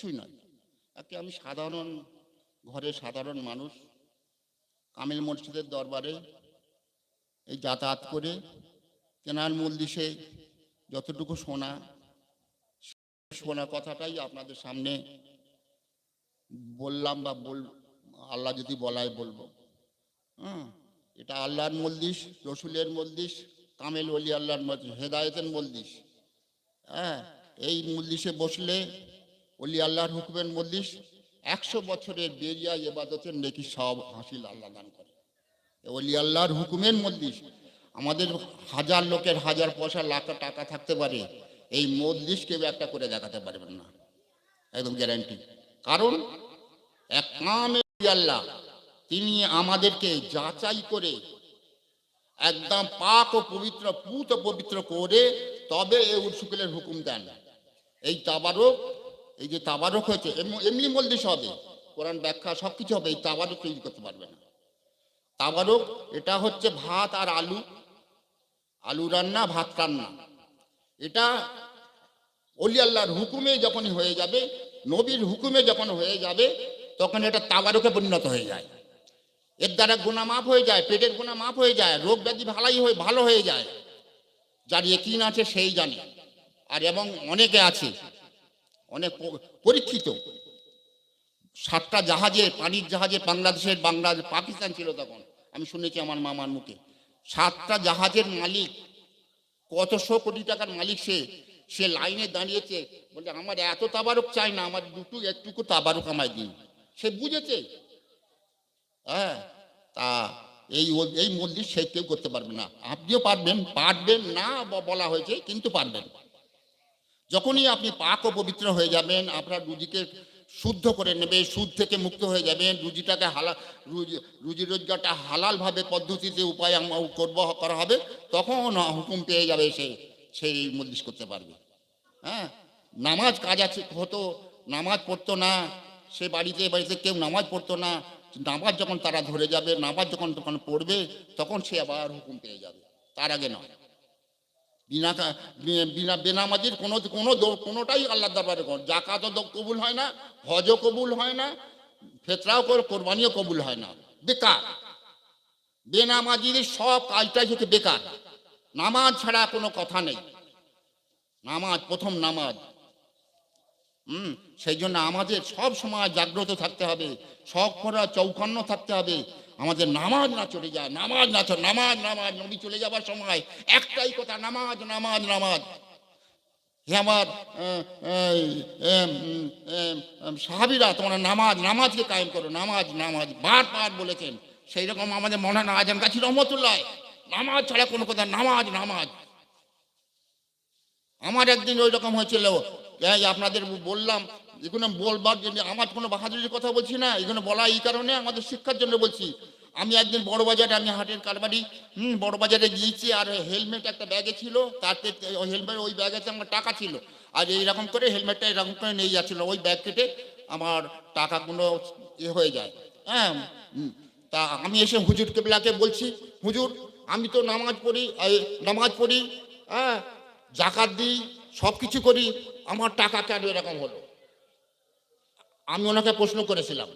কিচ্ছুই নয়। একে আমি সাধারণ, ঘরের সাধারণ মানুষ, কামিল মসজিদের দরবারে এই যাতায়াত করে, কেনার মূলদিসে যতটুকু শোনা শোনা কথাটাই আপনাদের সামনে বললাম বা বল, আল্লাহ যদি বলায় বলব। হ্যাঁ এটা আল্লাহর মলদিস রসুলের মলদিস কামেল অলি আল্লাহর মলদিস হেদায়তের মলদিস হ্যাঁ এই মলদিসে বসলে অলি আল্লাহর হুকুমের মলদিস একশো বছরের বেরিয়া এবাদতের নেকি সব হাসিল আল্লাহ দান করে। অলি আল্লাহর হুকুমের মলদিস আমাদের হাজার লোকের হাজার পয়সা, লাখ টাকা থাকতে পারে, এই মলদিস কেউ একটা করে দেখাতে পারবেন না। একদম গ্যারান্টি কারণ এক কামে আল্লাহ, তিনি আমাদেরকে যাচাই করে, একদম পাক ও পবিত্র, পুত পবিত্র করে তবে এই উৎসুকেলের হুকুম দেন। এই তাবারক এই যে তাবারক হয়েছে এম- এমনি মলদিস হবে। কোরআন ব্যাখ্যা সব কিছু হবে, এই তাবারক তৈরি করতে পারবে না। তাবারক, এটা হচ্ছে ভাত আর আলু। আলু রান্না, ভাত রান্না। এটা অলি আল্লাহর হুকুমে যখনই হয়ে যাবে, নবীর হুকুমে যখন হয়ে যাবে, তখন এটা তাবারকে পরিণত হয়ে যায়। এর দ্বারা গোনা মাফ হয়ে যায়, পেটের গোনা মাফ হয়ে যায়, রোগ ব্যাধি ভালাই হয়ে, ভালো হয়ে যায়। যার একিন আছে, সেই জানে। আর এবং অনেকে আছে অনেক পরীক্ষিত। সাতটা জাহাজে, পানির জাহাজে বাংলাদেশের বাংলাদেশ পাকিস্তান ছিল তখন। আমি শুনেছি আমার মামার মুখে। সাতটা জাহাজের মালিক কতশো কোটি টাকার মালিক সে সে লাইনে দাঁড়িয়েছে। বলে আমার এত তাবারক চাই না, আমার দুটো, একটুকু তাবারক আমায় দিন। সে বুঝেছে। হ্যাঁ তা এই এই মন্দির সে কেউ করতে পারবে না। আপনিও পারবেন পারবেন না বলা হয়েছে, কিন্তু পারবেন। যখনই আপনি পাক ও পবিত্র হয়ে যাবেন, আপনার রুজিকে শুদ্ধ করে নেবে, সুদ থেকে মুক্ত হয়ে যাবেন, রুজিটাকে হালা, রুজি রুজি রোজগারটা হালালভাবে পদ্ধতিতে উপায় করব, করা হবে, তখন হুকুম পেয়ে যাবে সে, সেই মজলিস করতে পারবে। হ্যাঁ? নামাজ কাজ আছে, হতো, নামাজ পড়তো না, সে বাড়িতে বাড়িতে কেউ নামাজ পড়তো না, নামাজ যখন তারা ধরে যাবে, নামাজ যখন, তখন পড়বে, তখন সে আবার হুকুম পেয়ে যাবে। তার আগে নয়। বিনা বিনা বেনামাজির কোনো কোনো কোনোটাই আল্লাহ দরবারে কর জাকাতও কবুল হয় না, হজও কবুল হয় না, ফেতরাও কর কোরবানিও কবুল হয় না। বেকার। বেনামাজির সব কাজটাই হচ্ছে বেকার। নামাজ ছাড়া কোনো কথা নেই। নামাজ, প্রথম নামাজ। হুম, সেই জন্য আমাদের সব সময় জাগ্রত থাকতে হবে। সব করা চৌকান্ন থাকতে হবে। আমাদের নামাজ না চলে যায়, নামাজ না নামাজ নামাজ, নবী চলে যাবার সময় একটাই কথা, নামাজ নামাজ নামাজ। হে আমার সাহাবীরা তোমরা নামাজ, নামাজকে কায়েম করো, নামাজ নামাজ, বারবার বলেছেন। সেই রকম আমাদের মনে না আজান গাছি রহমতুল্লাহ, নামাজ ছাড়া কোনো কথা নামাজ নামাজ। আমার একদিন ওই রকম হয়েছিল আপনাদের বললাম এগুলো বলবার জন্য আমার কোনো বাহাদুরির কথা বলছি না, এগুলো বলা এই কারণে আমাদের শিক্ষার জন্য বলছি। আমি একদিন বড় বাজারে, আমি হাটের কারবারি, হুম, বড় বাজারে গিয়েছি আর হেলমেট একটা ব্যাগে ছিল, তাতে হেলমেট, ওই ব্যাগেতে আমার টাকা ছিল। আর এইরকম করে হেলমেটটা এরকম করে নিয়ে যাচ্ছিল, ওই ব্যাগ কেটে আমার টাকাগুলো এ হয়ে যায়। হ্যাঁ তা আমি এসে হুজুর কেবলাকে বলছি, হুজুর, আমি তো নামাজ পড়ি নামাজ পড়ি হ্যাঁ জাকাত দিই সব কিছু করি, আমার টাকা কেন এরকম হলো? আমি ওনাকে প্রশ্ন করেছিলাম,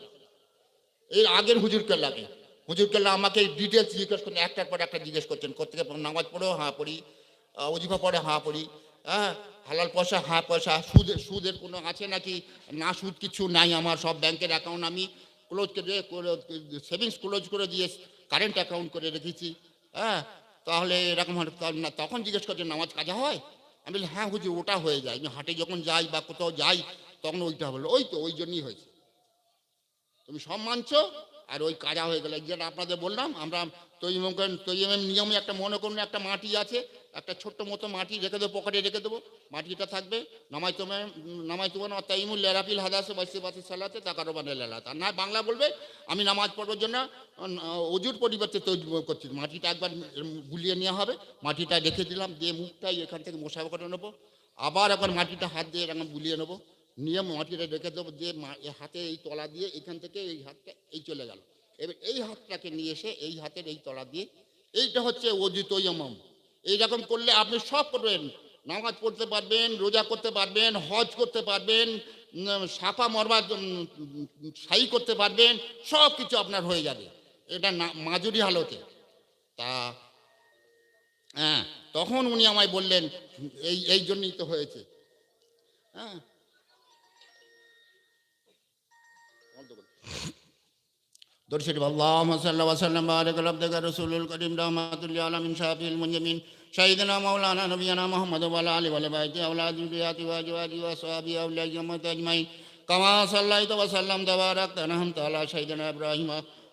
এর আগের হুজুর কেল্লাকে হুজুর কেল্লা আমাকে ডিটেলস জিজ্ঞেস করছেন একটার পর একটা জিজ্ঞেস করছেন কোথেকে নামাজ পড়েও হ্যাঁ পড়ি অজিফা পড়ে হ্যাঁ পড়ি হ্যাঁ হালাল পয়সা হ্যাঁ পয়সা, সুদ, সুদের কোনো আছে নাকি? না, সুদ কিছু নাই আমার, সব ব্যাংকের অ্যাকাউন্ট আমি ক্লোজ করে সেভিংস ক্লোজ করে দিয়ে কারেন্ট অ্যাকাউন্ট করে রেখেছি হ্যাঁ তাহলে এরকম তখন জিজ্ঞেস করছেন, নামাজ কাজা হয়? আমি বলি হ্যাঁ হুজুর, ওটা হয়ে যায়, আমি হাটে যখন যাই বা কোথাও যাই তখন ওইটা হলো ওই তো, ওই জন্যই হয়েছে। তুমি সব মানছো, আর ওই কাজা হয়ে গেল। যেটা আপনাদের বললাম, আমরা তৈম তৈমের নিয়মে একটা মনে করুন, একটা মাটি আছে, একটা ছোট্ট মতো মাটি রেখে দেবো, পকেটে রেখে দেবো, মাটিটা থাকবে, নামাই তোমার নামাই তোমার তাইমুল লেরাপিল হাদাসে বাসে বাসে সালাতে তাকারো মানে লেলাত আর না, বাংলা বলবে, আমি নামাজ পড়বার জন্য অজুর পরিবর্তে তৈরি করছি। মাটিটা একবার গুলিয়ে নেওয়া হবে, মাটিটা রেখে দিলাম, দিয়ে মুখটাই এখান থেকে মশা করে নেব, আবার একবার মাটিটা হাত দিয়ে এরকম গুলিয়ে নেব। নিয়ে মাটিটা রেখে দেবো দিয়ে হাতে এই তলা দিয়ে এখান থেকে এই হাতটা, এই চলে গেল। এবার এই হাতটাকে নিয়ে এসে এই হাতের এই তলা দিয়ে, এইটা হচ্ছে অজিত তৈয়মম এইরকম করলে আপনি সব করবেন। নামাজ পড়তে পারবেন, রোজা করতে পারবেন, হজ করতে পারবেন সাপা মরবা সাই করতে পারবেন, সব কিছু আপনার হয়ে যাবে। এটা মাজুরি হালতে। তা হ্যাঁ তখন উনি আমায় বললেন, এই এই জন্যই তো হয়েছে। হ্যাঁ درود شريف اللهم صل وسلم وبارك على عبدك رسول الكريم رحمة للعالمين شافي المنجمين سيدنا مولانا نبينا محمد وعلى آله وعلى بيته أولاد ذرياته وأزواجه وأصحابه أولياء الجنة أجمعين كما صليت وسلمت وباركت أنعمت على سيدنا إبراهيم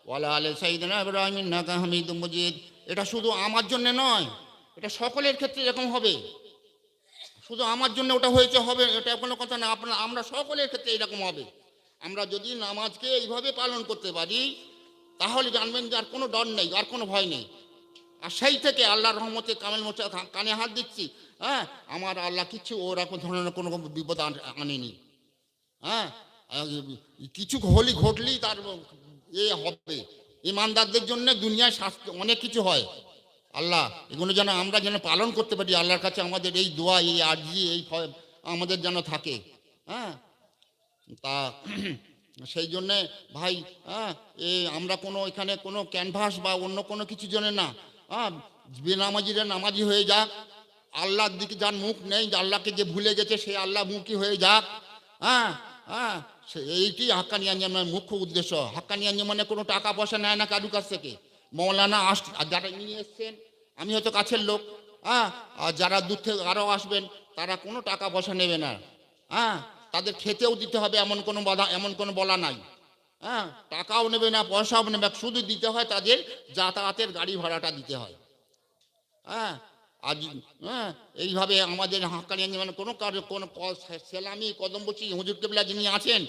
وعلى آل سيدنا إبراهيم إنك حميد مجيد এটা শুধু আমার জন্য নয় এটা সকলের ক্ষেত্রে এরকম হবে শুধু আমার জন্য ওটা হয়েছে হবে এটা কোনো কথা না আপনার আমরা সকলের ক্ষেত্রে এরকম হবে আমরা যদি নামাজকে এইভাবে পালন করতে পারি, তাহলে জানবেন যে আর কোনো ডর নেই, আর কোনো ভয় নেই। আর সেই থেকে আল্লাহর রহমতে কামেল মোচা কানে হাত দিচ্ছি হ্যাঁ? আমার আল্লাহ কিচ্ছু ওরকম ধরনের কোনো বিপদ আন- আনেনি হ্যাঁ? কিছু হলি ঘটলেই তার এ হবে। ইমানদারদের জন্য দুনিয়ায় শাস্তি, অনেক কিছু হয়। আল্লাহ, এগুলো যেন আমরা যেন পালন করতে পারি, আল্লাহর কাছে আমাদের এই দোয়া, এই আর্জি, এই আমাদের যেন থাকে হ্যাঁ? তা সেই জন্যে ভাই হ্যাঁ আমরা কোনো এখানে কোনো ক্যানভাস বা অন্য কোনো কিছু জন্য না। হ্যাঁ বেনামাজিরা নামাজি হয়ে যাক। আল্লাহর দিকে যার মুখ নেই, আল্লাহকে যে ভুলে গেছে সে আল্লাহ মুখী হয়ে যাক। হ্যাঁ হ্যাঁ সে- এইটি হাক্কানি আঞ্জামের মুখ্য উদ্দেশ্য। হাক্কানি আঞ্জামানে কোনো টাকা পয়সা নেয় না কারুর কাছ থেকে। মৌলানা আস যারা নিয়ে এসছেন, আমি হয়তো কাছের লোক। হ্যাঁ আর যারা দূর থেকে আরও আসবেন, তারা কোনো টাকা পয়সা নেবে না। হ্যাঁ তাদের খেতেও দিতে হবে, এমন কোনো বাধা, এমন কোনো বলা নাই। হ্যাঁ টাকাও নেবে না, পয়সাও নেবে শুধু দিতে হয় তাদের যাতায়াতের গাড়ি ভাড়াটা দিতে হয়। হ্যাঁ আজ হ্যাঁ এইভাবে আমাদের হাঁকানি মানে কোনো কার কোনো সেলামি কদমবচি হুজুর কেবলা যিনি আছেন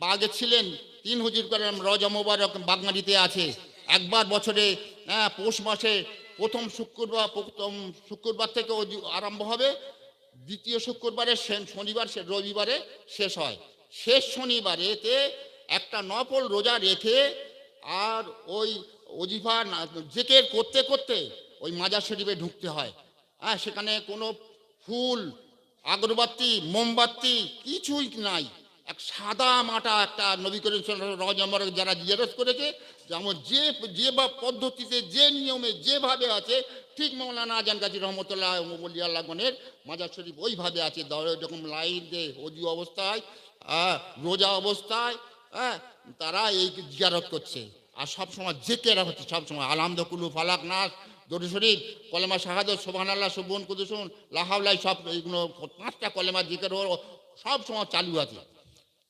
বা আগে ছিলেন, তিন হুজুর করে রজা মোবারক বাগমারিতে আছে। একবার বছরে হ্যাঁ পৌষ মাসে প্রথম শুক্রবার প্রথম শুক্রবার থেকে আরম্ভ হবে দ্বিতীয় শুক্রবারে শনিবার রবিবারে শেষ হয়। শেষ শনিবারেতে একটা নফল রোজা রেখে আর ওই অজিফা জেকের করতে করতে ওই মাজার শরীফে ঢুকতে হয়। হ্যাঁ সেখানে কোনো ফুল, আগরবাতি, মোমবাতি কিছুই নাই। এক সাদা মাটা একটা নবী করিম রজমর যারা জিজ্ঞেস করেছে যেমন যে যে বা পদ্ধতিতে যে নিয়মে যেভাবে আছে ঠিক মৌলানা আজান গাজী রহমতুল্লাহ বলি আল্লাহগণের মাজার শরীফ ওইভাবে আছে। এরকম লাইন দিয়ে অজু অবস্থায় আহ, রোজা অবস্থায় হ্যাঁ তারা এই জিয়ারত করছে। আর সব সময় জেকেরা হচ্ছে সব সময় আলহামদ কুলু ফালাক নাস দরু শরীফ কলেমা শাহাদত সোহান আল্লাহ সুবন কুদুসুন লাহাউলাই সব এইগুলো পাঁচটা কলেমা জিকের সব সময় চালু আছে।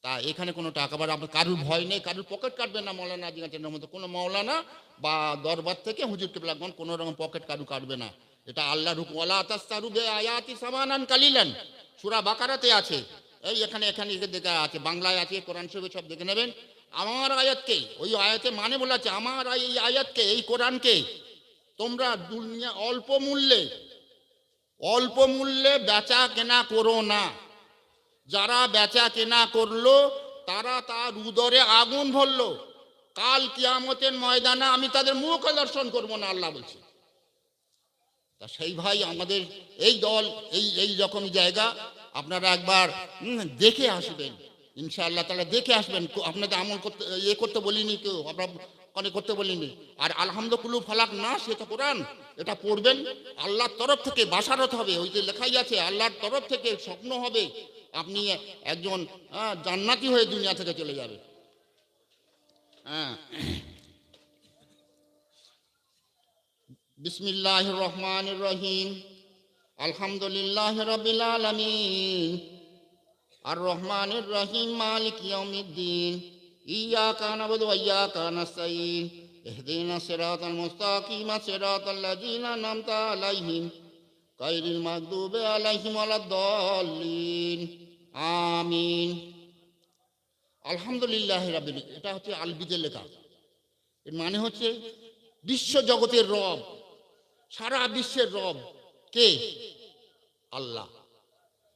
তা এখানে কোনো টাকা বা কারুর ভয় নেই, কারুর পকেট কাটবে না মৌলানা আজিগাছের মতো কোনো মৌলানা বা দরবার থেকে হুজুর কেবলাগন কোনো রকম পকেট কারু কাটবে না। এটা আল্লাহ রুকওয়ালা তাস্তারুবে আয়াতি সামানান কালিলান। সুরা বাকারাতে আছে। এই এখানে এখানে এখানে দেখে আছে, বাংলায় আছে, কোরআন শরীফে সব দেখে নেবেন। আমার আয়াতকে, ওই আয়াতে মানে বলা আছে, আমার এই আয়াতকে, এই কোরআনকে তোমরা দুনিয়া অল্প মূল্যে অল্প মূল্যে বেচা কেনা করো না। যারা বেচা কেনা করল, তারা তার উদরে আগুন ভরলো। কাল কিয়ামতের ময়দানে আমি তাদের মুখ দর্শন করব না, আল্লাহ বলছে। তা সেই ভাই আমাদের এই দল, এই এই রকম জায়গা, আপনারা একবার দেখে আসবেন। ইনশাআল্লাহ তাহলে দেখে আসবেন। আপনাদের আমল করতে ইয়ে করতে বলিনি কেউ আমরা অনেক করতে বলিনি। আর আলহামদুকুলু ফালাক না সেটা কোরআন, এটা পড়বেন। আল্লাহর তরফ থেকে বাসারত হবে, ওই যে লেখাই আছে, আল্লাহর তরফ থেকে স্বপ্ন হবে। আপনি একজন হ্যাঁ, জান্নাতি হয়ে দুনিয়া থেকে চলে যাবে হ্যাঁ বিসমিল্লাহ রহমান রহিম আলহামদুলিল্লাহ রবিল আলমিন আর রহমান রহিম মালিক ইয়াউমিদ্দিন ইয়াকা নাবুদু ওয়া ইয়াকা নাস্তাইন اهدنا الصراط المستقيم صراط الذين أنعمت عليهم غير المغضوب عليهم ولا الضالين আমিন। আলহামদুলিল্লাহ রাবিল এটা হচ্ছে আলবিদের লেখা। এর মানে হচ্ছে বিশ্ব জগতের রব, সারা বিশ্বের রব কে? আল্লাহ।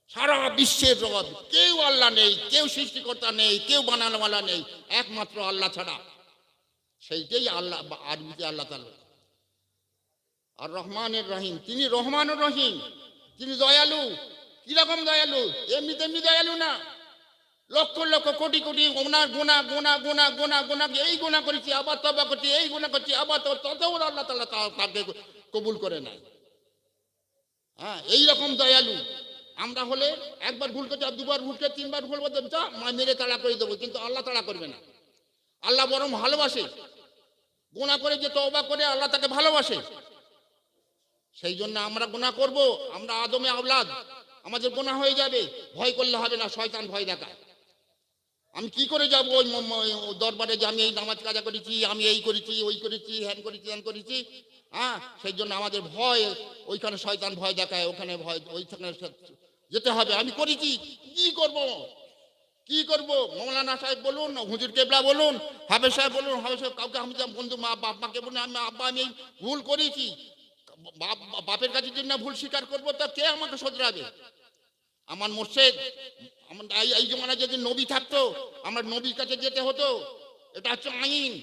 সারা বিশ্বের রব, কেউ আল্লাহ নেই, কেউ সৃষ্টিকর্তা নেই, কেউ বানানোওয়ালা নেই, একমাত্র আল্লাহ ছাড়া। সেইটাই আল্লাহ আরবিতে আল্লাহ তাআলা। আর রহমানের রহিম, তিনি রহমানুর রহিম, তিনি দয়ালু। কীরকম দয়ালু, এমনি তেমনি দয়ালু না। লক্ষ লক্ষ কোটি কোটি গোনা গোনা গোনা গোনা গোনা গোনা এই গোনা করেছি, আবার তবা করছি, এই গোনা করছি, আবার তো ততেও আল্লাহ তালা তাকে কবুল করে নেয় হ্যাঁ এইরকম দয়ালু। আমরা হলে একবার ভুল করছি আর দুবার ভুল করে তিনবার ভুল করতে যা, মা মেরে তাড়া করে দেবো, কিন্তু আল্লাহ তাড়া করবে না। আল্লাহ বরং ভালোবাসে। গোনা করে যে তওবা করে আল্লাহ তাকে ভালোবাসে। সেই জন্য আমরা গোনা করব, আমরা আদমে আওলাদ। আমাদের গোনা হয়ে যাবে, ভয় করলে হবে না, শয়তান ভয় দেখায়। আমি কি করে যাব ওই দরবারে যে আমি এই নামাজ কাজা করেছি, আমি এই করেছি, ওই করেছি, হ্যান করেছি হ্যান করেছি? হ্যাঁ সেই জন্য আমাদের ভয়, ওইখানে শয়তান ভয় দেখায়, ওখানে ভয়, ওইখানে যেতে হবে। আমি করেছি, কি করব? কি করব? মৌলানা সাহেব বলুন, হুজুর কেবলা বলুন হাবেজ সাহেব বলুন হাবেজ সাহেব, কাউকে আমি বন্ধু মা বাপ মাকে বলুন আমি আব্বা, আমি ভুল করেছি। বাপের কাছে যদি না ভুল স্বীকার করব, তা কে আমাকে শোধরাবে? আমার মোর্শেদ, আমার এই- জমানা যদি নবী থাকতো, আমার নবীর কাছে যেতে হতো, এটা হচ্ছে আইন।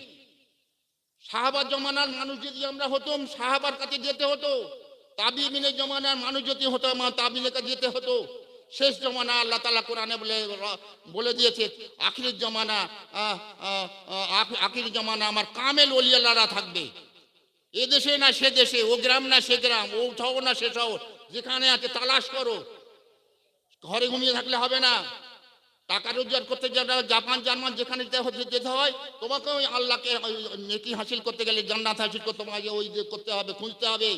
সাহাবার জমানার মানুষ যদি আমরা হতাম, সাহাবার কাছে যেতে হতো, তাবিমিনের জমানার মানুষ যদি হতো, আমার তাবিনের কাছে যেতে হতো, শেষ জমানা আল্লাহ তালা কোরআনে বলে বলে দিয়েছে, আখিরের জমানা আখির জমানা আমার কামেল অলিয়ালারা থাকবে। এ দেশে না সে দেশে, ও গ্রাম না সে গ্রাম, ও শহর না সে শহর যেখানে আছে তালাশ করো। ঘরে ঘুমিয়ে থাকলে হবে না। টাকা রোজগার করতে যারা জাপান, জার্মান যেখানে যেতে হয় তোমাকে ওই আল্লাহকে নেকি হাসিল করতে গেলে, জান্নাত হাসিল করতে তোমাকে ওই যে করতে হবে, খুঁজতে হবে।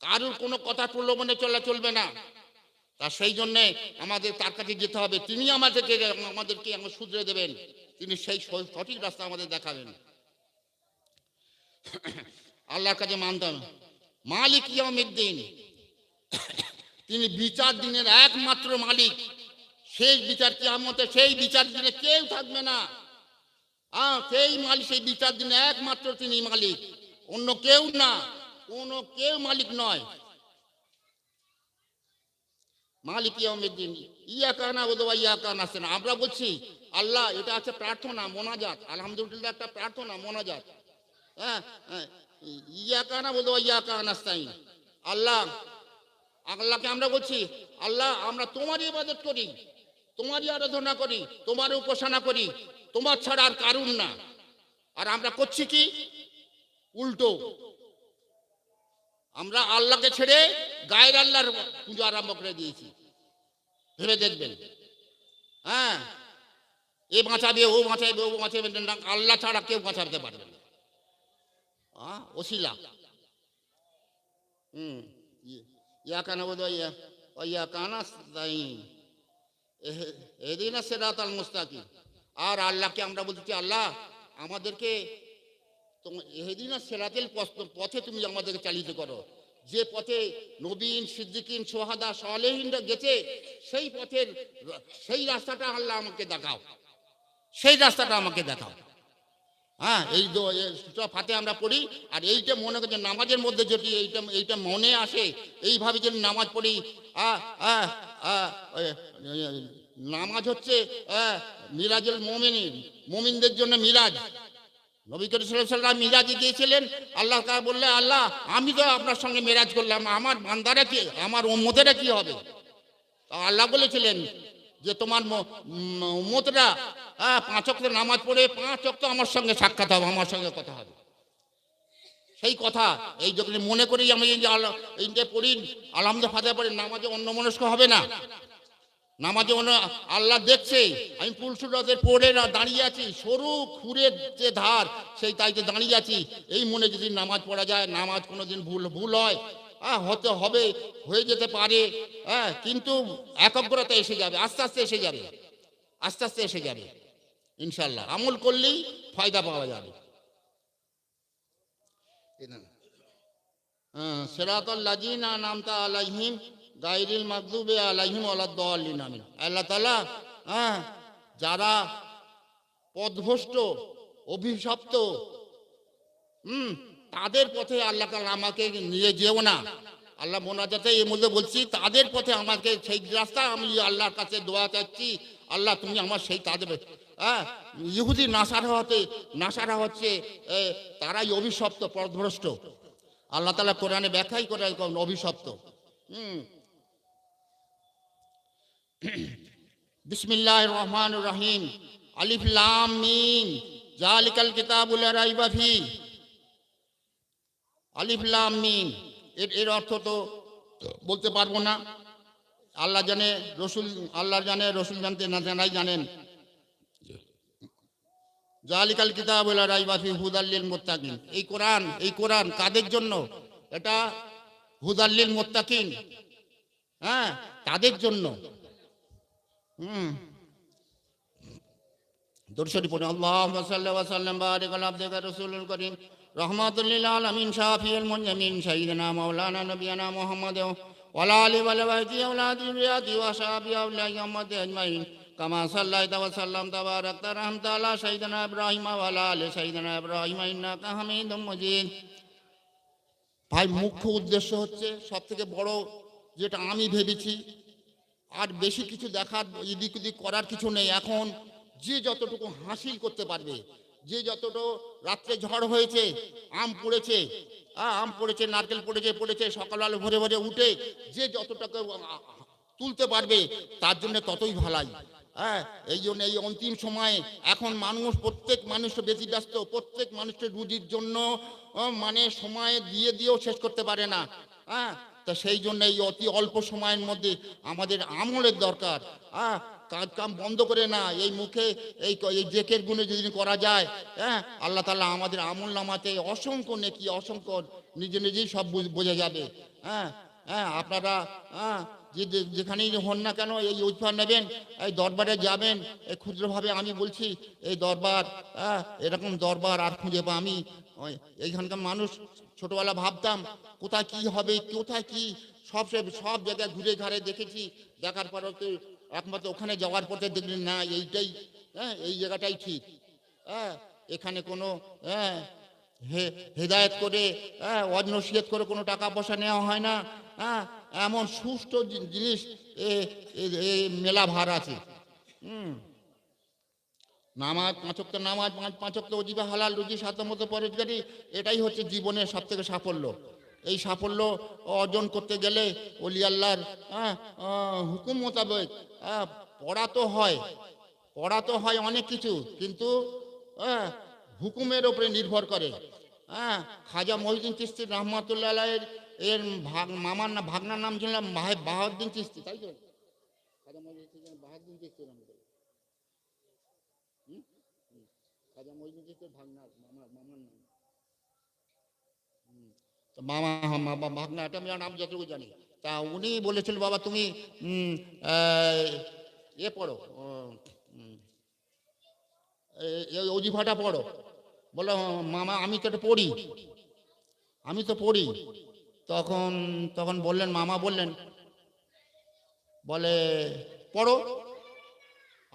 কারুর কোনো কথা প্রলোভনে চলা চলবে না। তা সেই জন্যে আমাদের তার কাছে যেতে হবে। তিনি আমাদেরকে আমাদেরকে শুধরে দেবেন। তিনি সেই সঠিক রাস্তা আমাদের দেখাবেন। আল্লাহর কাছে মানতে হবে। মালিক ইয়ামিদ্দিন তিনি বিচার দিনের একমাত্র মালিক। সেই বিচার কিয়ামতে সেই বিচার দিনে কেউ থাকবে না। হ্যাঁ সেই মালিক, সেই বিচার দিনে একমাত্র তিনি মালিক। অন্য কেউ না। কোনো কেউ মালিক নয়। মালিক ইয়াউমিদ্দিন। ইয়া কানা বোধবা ইয়া কানা সেনা আমরা বলছি, আল্লাহ, এটা আছে প্রার্থনা, মোনাজাত। আলহামদুলিল্লাহ, একটা প্রার্থনা, মোনাজাত। হ্যাঁ হ্যাঁ, ইয়া কানা বোধবা ইয়া কানা স্তাইন আল্লাহ আল্লাহকে আমরা বলছি আল্লাহ আমরা তোমারই ইবাদত করি তোমারই আরাধনা করি তোমার উপাসনা করি তোমার ছাড়া আর কারুন না। আর আমরা করছি কি? উল্টো। আমরা আল্লাহকে ছেড়ে গায়ের আল্লাহর পুজো আরম্ভ করে দিয়েছি। ভেবে দেখবেন। হ্যাঁ। এ বাঁচাবে ও বাঁচাবে ও বাঁচাবে আল্লাহ ছাড়া কেউ বাঁচাতে পারবে না। হুম ইয়া কানা বোধ ইয়া ইয়া কানা এদিন সেরাত আল মুস্তাকি আর আল্লাহকে আমরা বলছি আল্লাহ আমাদেরকে এদিন সেরাতেল পথে তুমি আমাদেরকে চালিত করো যে পথে নবীন সিদ্দিকিন সোহাদা সালেহিনরা গেছে সেই পথের সেই রাস্তাটা আল্লাহ আমাকে দেখাও সেই রাস্তাটা আমাকে দেখাও হ্যাঁ এই সূরা ফাতে আমরা পড়ি আর এইটা মনে করছে নামাজের মধ্যে যদি এইটা এইটা মনে আসে এইভাবে যদি নামাজ পড়ি নামাজ হচ্ছে আ, মিরাজুল মোমিনিন মোমিনদের জন্য মিরাজ। নবী করিম সাল্লাম মিরাজে গিয়েছিলেন আল্লাহ তাআলা বললেন আল্লাহ আমি তো আপনার সঙ্গে মেরাজ করলাম আমার বান্দারা কি আমার উম্মতেরা কি হবে? তা আল্লাহ বলেছিলেন যে তোমার ম- উম, উম্মতরা হ্যাঁ পাঁচ অক্ট নামাজ পড়ে পাঁচ অক্ট আমার সঙ্গে সাক্ষাৎ হবে আমার সঙ্গে কথা হবে। সেই কথা এই যখন মনে করি আমি এই যে পড়ি আলহামদুল ফাতে পড়ি নামাজে অন্য মনস্ক হবে না? নামাজে অন্য আল্লাহ দেখছে আমি পুলসুরাদের পড়ে না দাঁড়িয়ে আছি সরু খুঁড়ের যে ধার সেই তাইতে দাঁড়িয়ে আছি। এই মনে যদি নামাজ পড়া যায় নামাজ কোনোদিন ভুল ভুল হয় হ্যাঁ হতে হবে, হয়ে যেতে পারে হ্যাঁ কিন্তু একাগ্রতা এসে যাবে, আস্তে আস্তে এসে যাবে, আস্তে আস্তে এসে যাবে ইনশাল্লাহ আমল করলেই ফায়দা পাওয়া যাবে। সেরাতল লাজিনা নামতা আলাইহিম গাইরিল মাকদুবে আলাইহিম আলাদ্দাল্লিন আমিন। আল্লাহ তাআলা হ্যাঁ যারা পদভষ্ট অভিশপ্ত, হুম তাদের পথে আল্লাহ তাআলা আমাকে নিয়ে যেও না। আল্লাহ মোনাজাতে এর মধ্যে বলছি, তাদের পথে আমাকে সেই রাস্তা আমি আল্লাহর কাছে দোয়া চাচ্ছি। আল্লাহ তুমি আমার সেই তাদের হ্যাঁ? ইহুদি নাসারা হতে নাসারা হচ্ছে তারাই অভিশপ্ত পদভ্রষ্ট আল্লাহ তালা কোরআনে ব্যাখ্যাই করে অভিশপ্ত। হুম। বিসমিল্লাহ রহমান রহিম। আলিফ লাম মিম। জালিকাল কিতাবুল লা ফি মিম। এর এর অর্থ তো বলতে পারব না। আল্লাহ জানে, রসুল, আল্লাহ জানে, রসুল জানতে না জানাই জানেন। জালিকাল কিতাব লা রাইবা ফি হুদাল্লিল মুত্তাকিন। এই কোরআন এই কোরআন কাদের জন্য? এটা হুদাল্লিল মোত্তাকিন। হ্যাঁ তাদের জন্য। হুম। দর্শনী পড়ে, আল্লাহুম্মা সাল্লি ওয়া সাল্লিম, বারিক আবদিকা রাসূলুল করিম। মাওলানা নবিয়ানা মুহাম্মদ ওয়া আলা আলিহি ওয়া সাহবিহি ওয়া আলা যিরিয়াতি, ওয়া সাহবিহি ওয়া আলা ইয়ামাতি আজমাইন। কামা সাল্লাইতা ওয়া সাল্লামতা ওয়া বারাকতা রাহমাতা আলা সাইয়্যিদিনা ইব্রাহিম আলা আলি সাইয়্যিদিনা ইব্রাহিম ইন্নাকা ভাই, মুখ্য উদ্দেশ্য হচ্ছে সব থেকে বড় যেটা আমি ভেবেছি, আর বেশি কিছু দেখার এদিক ওদিক করার কিছু নেই। এখন যে যতটুকু হাসিল করতে পারবে যে যতটুকু রাত্রে ঝড় হয়েছে, আম পড়েছে আম পড়েছে, নারকেল পড়েছে পড়েছে, সকালবেলা ভোরে ভোরে উঠে যে যতটাকে তুলতে পারবে, তার জন্য ততই ভালাই। হ্যাঁ এই জন্য এই অন্তিম সময়ে এখন মানুষ, প্রত্যেক মানুষ বেশি ব্যস্ত, প্রত্যেক মানুষের রুজির জন্য মানে সময় দিয়ে দিয়েও শেষ করতে পারে না। হ্যাঁ তা সেই জন্য এই অতি অল্প সময়ের মধ্যে আমাদের আমলের দরকার। হ্যাঁ কাজ কাম বন্ধ করে না, এই মুখে, এই এই জেকের গুণে যদি করা যায় হ্যাঁ? আল্লাহ তাআলা আমাদের আমল নামাতে অসংখ্য নেকি, অসংখ্য নিজে নিজেই সব বুঝ- যাবে হ্যাঁ? হ্যাঁ আপনারা হ্যাঁ যে যেখানেই হন না কেন এই উৎফার নেবেন, এই দরবারে যাবেন, এই ক্ষুদ্রভাবে আমি বলছি, এই দরবার হ্যাঁ এরকম দরবার আর খুঁজে পা আমি এইখানকার মানুষ ছোটবেলা ভাবতাম, কোথায় কি হবে, কোথায় কি, সব সব জায়গায় ঘুরে ঘাড়ে দেখেছি, দেখার পর তো একমাত্র ওখানে যাওয়ার পথে দেখলেন, না, এইটাই হ্যাঁ এই জায়গাটাই ঠিক। হ্যাঁ এখানে কোনো হ্যাঁ হেদায়ত করে হ্যাঁ অনসিয়ত করে কোনো টাকা পয়সা নেওয়া হয় না। হ্যাঁ এমন সুষ্ঠু জিনিস মেলা ভার আছে। হুম। নামাজ পাঁচক তো নামাজ, পাঁচ পাঁচক তো অজিবা হালাল, রুজি সাধ্যমত পরেজগারি এটাই হচ্ছে জীবনের সব থেকে সাফল্য। এই সাফল্য অর্জন করতে গেলে অলি আল্লাহর হ্যাঁ, হুকুম মোতাবেক হ্যাঁ, পড়া তো হয় পড়া তো হয় অনেক কিছু কিন্তু হ্যাঁ, হুকুমের ওপরে নির্ভর করে হ্যাঁ খাজা মহিউদ্দিন চিস্তি রহমতুল্লাহ এর ভাগ মামার না ভাগনার নাম বাহ- বাহাউদ্দিন চিস্তি তাই তো? খাজা মহিউদ্দিন বাহাউদ্দিন চিস্তি খাজা মহিউদ্দিন চিস্তির ভাগনার মামার মামার নাম হুম। তো মামা ভাগনা এটা আমি নাম যতটুকু জানি। তা উনি বলেছিল, বাবা, তুমি এ পড়ো অজিফাটা পড়ো। বলো মামা, আমি তো এটা পড়ি, আমি তো পড়ি। তখন তখন বললেন, মামা বললেন, বলে, পড়ো।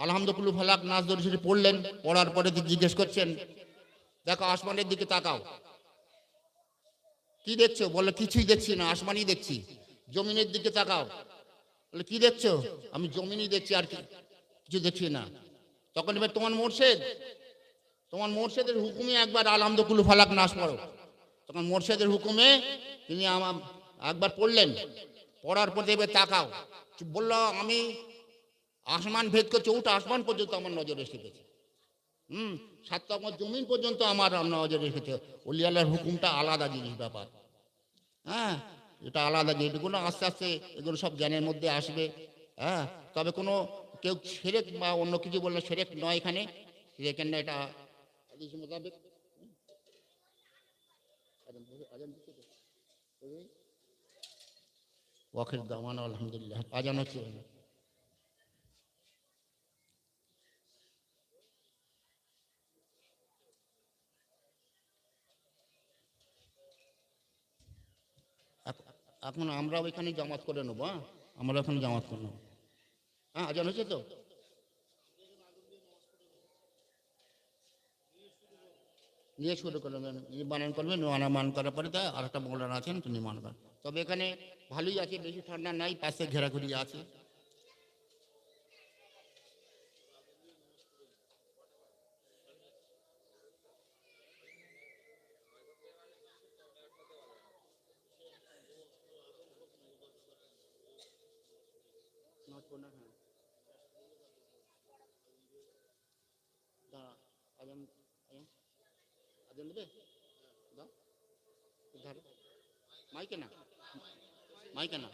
আলহামদুলিল্লাহ, ফালাক, নাচ দর্শী পড়লেন, পড়ার পরে জিজ্ঞেস করছেন, দেখো, আসমানের দিকে তাকাও। কি দেখছ? বলে, কিছুই দেখছি না, আসমানই দেখছি। জমিনের দিকে তাকাও। বলে, কি দেখছ? আমি জমিনই দেখছি, আর কিছু দেখছি না। তখন এবার তোমার মোর্শেদ তোমার মোর্শেদের হুকুমে একবার আলহামদুকুল ফালাক নাশ পড়ো তখন মোর্শেদের হুকুমে তিনি আমার একবার পড়লেন। পড়ার পর এবার তাকাও। বলল, আমি আসমান ভেদ করছে ওটা আসমান পর্যন্ত আমার নজরে এসেছে হুম সাতটা আমার জমিন পর্যন্ত আমার নজরে এসেছে। অলি আল্লাহর হুকুমটা আলাদা জিনিস, ব্যাপার। হ্যাঁ এটা আলাদা জিনিস, এগুলো আস্তে আস্তে এগুলো সব জ্ঞানের মধ্যে আসবে। হ্যাঁ তবে কোনো কেউ সেরেক বা অন্য কিছু বললে সেরেক নয় এখানে। সেরেকের না এটা মোতাবেক। ওয়াখির দামান আলহামদুলিল্লাহ। আজান হচ্ছে। এখন আমরা ওইখানে জামাত করে নেব হ্যাঁ? আমরা ওখানে জামাত করে নেব। হ্যাঁ আজান হয়েছে তো? নিয়ে শুরু করবেন বানান করবেন মান করার পরে তা আর একটা মৌলানা আছেন, তিনি মান করেন তবে এখানে ভালোই আছে, বেশি ঠান্ডা নাই, পাশে ঘেরাঘুরি আছে। झालं माहिती ना? माहिती ना?